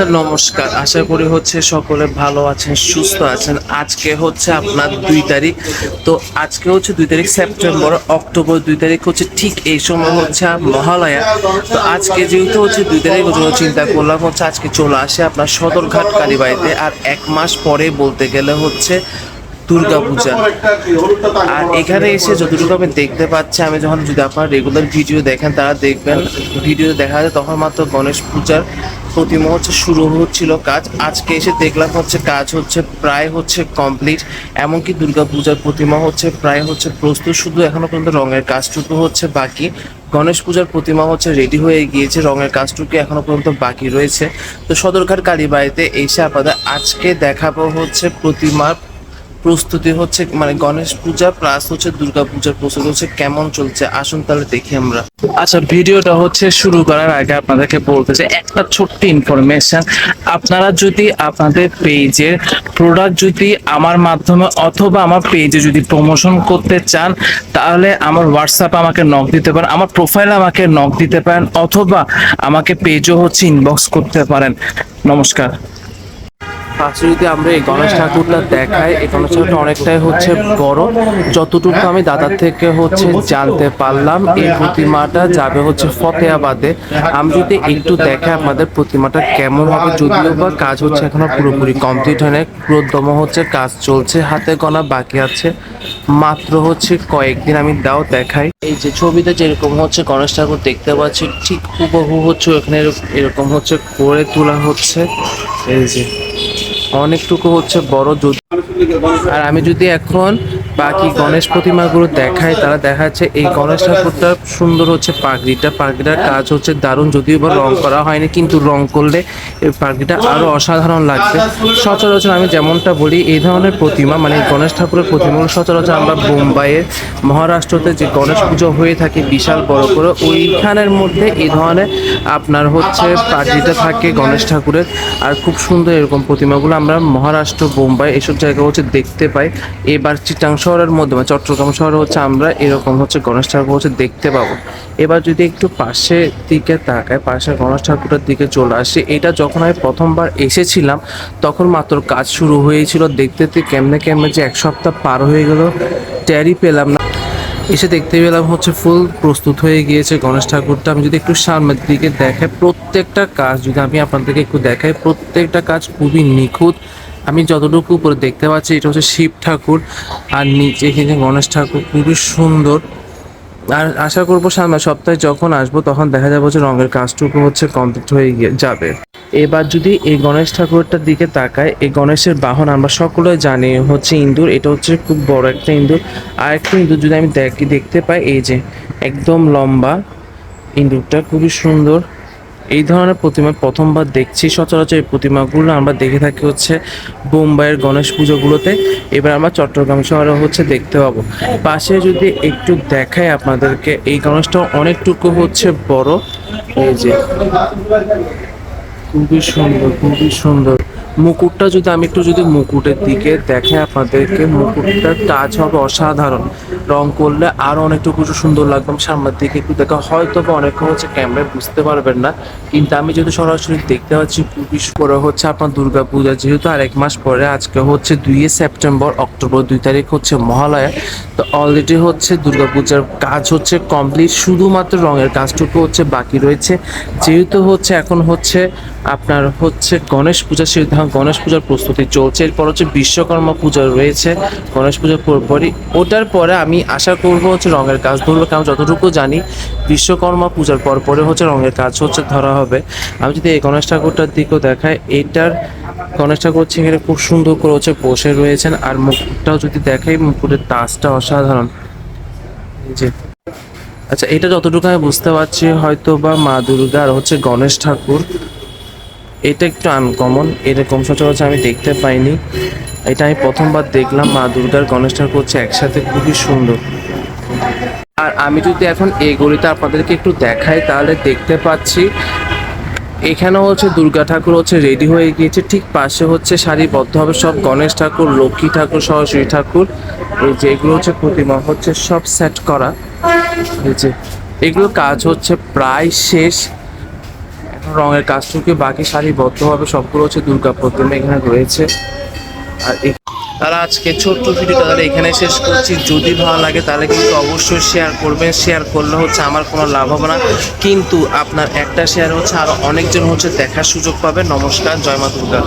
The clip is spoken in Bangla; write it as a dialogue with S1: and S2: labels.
S1: আচ্ছা নমস্কার। আশা করি হচ্ছে সকলে ভালো আছেন, সুস্থ আছেন। আজকে হচ্ছে আপনার দুই তারিখ। তো আজকে হচ্ছে দুই তারিখ সেপ্টেম্বর, অক্টোবর দুই তারিখ হচ্ছে ঠিক এই সময় হচ্ছে মহালয়া। তো আজকে যেহেতু হচ্ছে দুই তারিখ জন্য চিন্তা করলাম হচ্ছে আজকে চলে আসে আপনার সদরঘাট কালীবাড়িতে। আর এক মাস পরে বলতে গেলে হচ্ছে দুর্গাপূজা আর এখানে এসে যতটুকু আমি দেখতে পাচ্ছি আমি যখন যদি আপনারা রেগুলার ভিডিও দেখেন তারা দেখবেন ভিডিও দেখা যায় তখন মাত্র গণেশ পূজার প্রতিমা হচ্ছে শুরু হচ্ছিল কাজ। আজকে এসে দেখলাম হচ্ছে কাজ হচ্ছে প্রায় হচ্ছে কমপ্লিট এমনকি দুর্গা পূজার প্রতিমা হচ্ছে প্রায় হচ্ছে প্রস্তুত শুধু এখনও পর্যন্ত রঙের কাজটুকু হচ্ছে বাকি। গণেশ পূজার প্রতিমা হচ্ছে রেডি হয়ে গিয়েছে রঙের কাজটুকু এখনও পর্যন্ত বাকি রয়েছে। তো সদরঘাট কালীবাড়িতে এসে আপনাদের আজকে দেখাবো হচ্ছে প্রতিমার প্রস্তুতি হচ্ছে মানে গণেশ পূজা প্লাস হচ্ছে দুর্গা পূজার প্রস্তুতি হচ্ছে কেমন চলছে? আসুন তাহলে দেখি আমরা। আচ্ছা ভিডিওটা হচ্ছে শুরু করার আগে আপনাদেরকে বলতে চাই একটা ছোট্ট ইনফরমেশন আপনারা যদি আপনাদের পেজের প্রোডাক্ট যদি আমার মাধ্যমে অথবা আমার পেজে যদি প্রমোশন করতে চান, তাহলে আমার হোয়াটসঅ্যাপ আমাকে নক দিতে পারেন, আমার প্রোফাইলে আমাকে নক দিতে পারেন, অথবা আমাকে পেজও হচ্ছে ইনবক্স করতে পারেন। নমস্কার। ফার্স্টে যদি আমরা এই গণেশ ঠাকুরটা দেখাই, এই গণেশ ঠাকুরটা অনেকটাই হচ্ছে বড়। যতটুকু আমি দাদার থেকে হচ্ছে জানতে পারলাম, এই প্রতিমাটা যাবে হচ্ছে ফতেহাবাদে। আমি যদি একটু দেখাই আপনাদের প্রতিমাটা কেমন হবে, যদিও বা কাজ হচ্ছে এখনও পুরোপুরি কমপ্লিট হয় না হচ্ছে কাজ চলছে, হাতে গণা বাকি আছে। মাত্র হচ্ছে কয়েকদিন আমি দাও দেখাই। এই যে ছবিতে যেরকম হচ্ছে গণেশ ঠাকুর দেখতে পাচ্ছি, ঠিক হুবহু হচ্ছে এখানে এরকম হচ্ছে করে তোলা হচ্ছে। এই যে অনেকটুকু হচ্ছে বড় যুদ্ধ। আর আমি যদি এখন বাকি গণেশ প্রতিমাগুলো দেখায়, তারা দেখাচ্ছে এই গণেশ ঠাকুরটা সুন্দর হচ্ছে পাগড়িটা, পাগড়িটার কাজ হচ্ছে দারুণ, যদিও বা রং করা হয়নি, কিন্তু রং করলে এই পাগড়িটা আরও অসাধারণ লাগবে সচরাচর আমি যেমনটা বলি, এই ধরনের প্রতিমা মানে গণেশ ঠাকুরের প্রতিমাগুলো সচরাচর আমরা বোম্বাইয়ের মহারাষ্ট্রতে যে গণেশ পুজো হয়ে থাকে, বিশাল বড় করে, ওইখানের মধ্যে এই ধরনের আপনার হচ্ছে পাগড়িটা থাকে গণেশ ঠাকুরের। আর খুব সুন্দর এরকম প্রতিমাগুলো আমরা মহারাষ্ট্র, বোম্বাই, এসব জায়গা হচ্ছে দেখতে পাই। এবার চিটাং শহরের মধ্যে মানে চট্টগ্রাম শহরে হচ্ছে আমরা এরকম হচ্ছে গণেশ ঠাকুর হচ্ছে দেখতে পাবো। এবার যদি একটু পাশের দিকে তাকায় পাশে গণেশ ঠাকুরের দিকে চলে আসি, এটা যখন আমি প্রথমবার এসেছিলাম, তখন মাত্র কাজ শুরু হয়েছিল দেখতে দেখতে কেমনে কেমনে যে এক সপ্তাহ পার হয়ে গেল ট্যারি পেলাম না। এসে দেখতে পেলাম হচ্ছে ফুল প্রস্তুত হয়ে গিয়েছে গণেশ ঠাকুরটা। আমি যদি একটু সামনের দিকে দেখাই, প্রত্যেকটা কাজ যদি আমি আপনাদেরকে একটু দেখাই, প্রত্যেকটা কাজ খুবই নিখুঁত। আমি যতটুকু উপরে দেখতে পাচ্ছি, এটা হচ্ছে শিব ঠাকুর, আর নিচে এখানে গণেশ ঠাকুর, খুবই সুন্দর। আর আশা করব সামনের সপ্তাহে যখন আসব, তখন দেখা যাবে যে রঙের কাজটুকু হচ্ছে কমপ্লিট হয়ে যাবে। এবার যদি এই গণেশ ঠাকুরটার দিকে তাকায় এই গণেশের বাহন আমরা সকলে জানি হচ্ছে ইন্দুর এটা হচ্ছে খুব বড় একটা ইন্দুর আর একটা ইন্দুর যদি আমি দেখি, দেখতে পাই, এই যে একদম লম্বা ইন্দুরটা খুবই সুন্দর। এই ধরনের প্রতিমা প্রথমবার দেখছি সচরাচর এই প্রতিমাগুলো। আমরা দেখে থাকি হচ্ছে বোম্বাইয়ের গণেশ পুজোগুলোতে। এবার আমরা চট্টগ্রাম শহরে হচ্ছে দেখতে পাবো। পাশে যদি একটু দেখাই আপনাদেরকে, এই গণেশটা অনেকটুকু হচ্ছে বড়। এই যে, খুবই সুন্দর খুবই সুন্দর। মুকুটটা যদি আমি একটু যদি মুকুটের দিকে দেখে আপনাদেরকে মুকুটটার টাচ হবে অসাধারণ। রং করলে আরও অনেকটুকু সুন্দর লাগবে। সামনের দিকে একটু দেখা হয়তো বা অনেকে হচ্ছে ক্যামেরায় বুঝতে পারবেন না। কিন্তু আমি যদি সরাসরি দেখতে পাচ্ছি, খুবই করে হচ্ছে আপনার দুর্গা পূজা যেহেতু আর এক মাস পরে, আজকে হচ্ছে দুই সেপ্টেম্বর অক্টোবর দুই তারিখ হচ্ছে মহালয়া। তো অলরেডি হচ্ছে দুর্গা পূজার কাজ হচ্ছে কমপ্লিট শুধুমাত্র রঙের কাজটুকু হচ্ছে বাকি রয়েছে। যেহেতু হচ্ছে এখন হচ্ছে আপনার হচ্ছে গণেশ পূজা সেহেতু গণেশ পূজার প্রস্তুতি চলছে। এরপর হচ্ছে বিশ্বকর্মা পূজা রয়েছে গণেশ পূজার পরপরই ওটার পরে আমি আশা করব হচ্ছে রঙের কাজ ধরবো, কারণ যতটুকু জানি বিশ্বকর্মা পূজার পর পরে হচ্ছে রঙের কাজ হচ্ছে ধরা হবে। আমি যদি এই গণেশ ঠাকুরটার দিকেও দেখাই এইটার গণেশ ঠাকুর হচ্ছে এখানে খুব সুন্দর করে হচ্ছে বসে রয়েছেন, আর মুকুটটাও যদি দেখাই মুকুটের তাজটা অসাধারণ। যে। আচ্ছা এটা যতটুকু আমি বুঝতে পারছি হয়তো বা মা দুর্গা আর হচ্ছে গণেশ ঠাকুর এটা একটু আনকমন এরকম সচরাচর আমি দেখতে পাইনি। এটা আমি প্রথমবার দেখলাম, মা দুর্গার গণেশ ঠাকুর হচ্ছে একসাথে, খুবই সুন্দর। আর আমি যদি এখন এই গলিতে আপনাদেরকে একটু দেখাই, তাহলে দেখতে পাচ্ছি এখানে হচ্ছে দুর্গা ঠাকুর হচ্ছে রেডি হয়ে গিয়েছে। ঠিক পাশে হচ্ছে সারিবদ্ধভাবে সব গণেশ ঠাকুর, লক্ষ্মী ঠাকুর, সরস্বতী ঠাকুর। এই যে এগুলো হচ্ছে প্রতিমা, হচ্ছে সব সেট করা। এই যে এগুলো কাজ হচ্ছে প্রায় শেষ। এখন কাজ থেকে বাকি সারিবদ্ধভাবে সবগুলো হচ্ছে দুর্গা প্রতিমা এখানে রয়েছে। আর তারা আজকে ছোট্ট ভিডিওটা তাহলে এখানে শেষ করছি। যদি ভালো লাগে তাহলে কিন্তু অবশ্যই শেয়ার করবেন। শেয়ার করলে হচ্ছে আমার কোনো লাভ হবে না। কিন্তু আপনার একটা শেয়ার হচ্ছে আরও অনেকজন হচ্ছে দেখার সুযোগ পাবে। নমস্কার, জয় মা দুর্গা।